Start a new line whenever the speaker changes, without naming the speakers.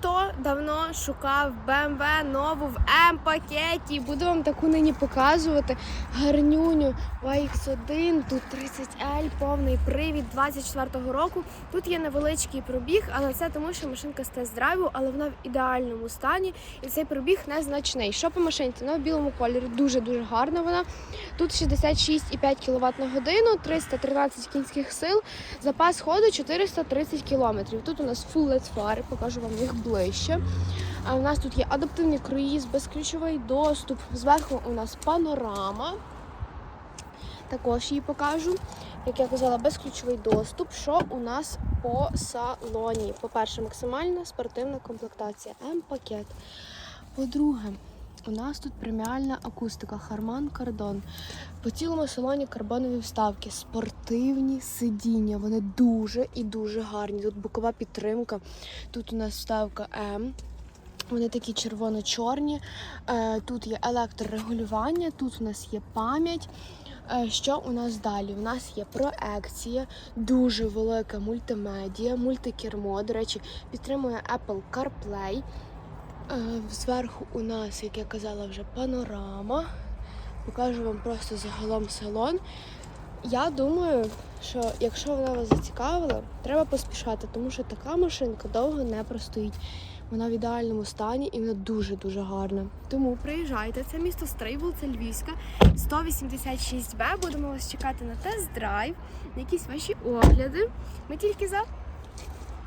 Хто давно шукав BMW нову в М-пакеті? Буду вам таку нині показувати. Гарнюню YX1, тут 30L, повний привід 24-го року. Тут є невеличкий пробіг, але це тому, що машинка з тест-драйву, але вона в ідеальному стані. І цей пробіг незначний. Що по машинці? Вона в білому кольорі дуже-дуже гарна вона. Тут 66,5 кВт на годину, 313 кінських сил, запас ходу 430 км. Тут у нас full LED фари, покажу вам їх ближче. А у нас тут є адаптивний круїз, безключовий доступ. Зверху у нас панорама. Також її покажу. Як я казала, безключовий доступ. Що у нас по салоні? По-перше, максимальна спортивна комплектація. М-пакет. По-друге, у нас тут преміальна акустика Harman Kardon. По цілому салоні карбонові вставки, спортивні сидіння. Вони дуже і дуже гарні. Тут бокова підтримка. Тут у нас вставка М. Вони такі червоно-чорні. Е, Тут є електрорегулювання, тут у нас є пам'ять. Е, Що у нас далі? У нас є проекція, дуже велика мультимедіа, мультикермо. До речі, підтримує Apple CarPlay. Е, Зверху у нас, як я казала, вже панорама. Покажу вам просто загалом салон. Я думаю, що якщо вона вас зацікавила, треба поспішати, тому що така машинка довго не простоїть. Вона в ідеальному стані і вона дуже-дуже гарна. Тому приїжджайте, це місто Стрейбул, це Львівська, 186Б. Будемо вас чекати на тест-драйв, на якісь ваші огляди. Ми тільки за.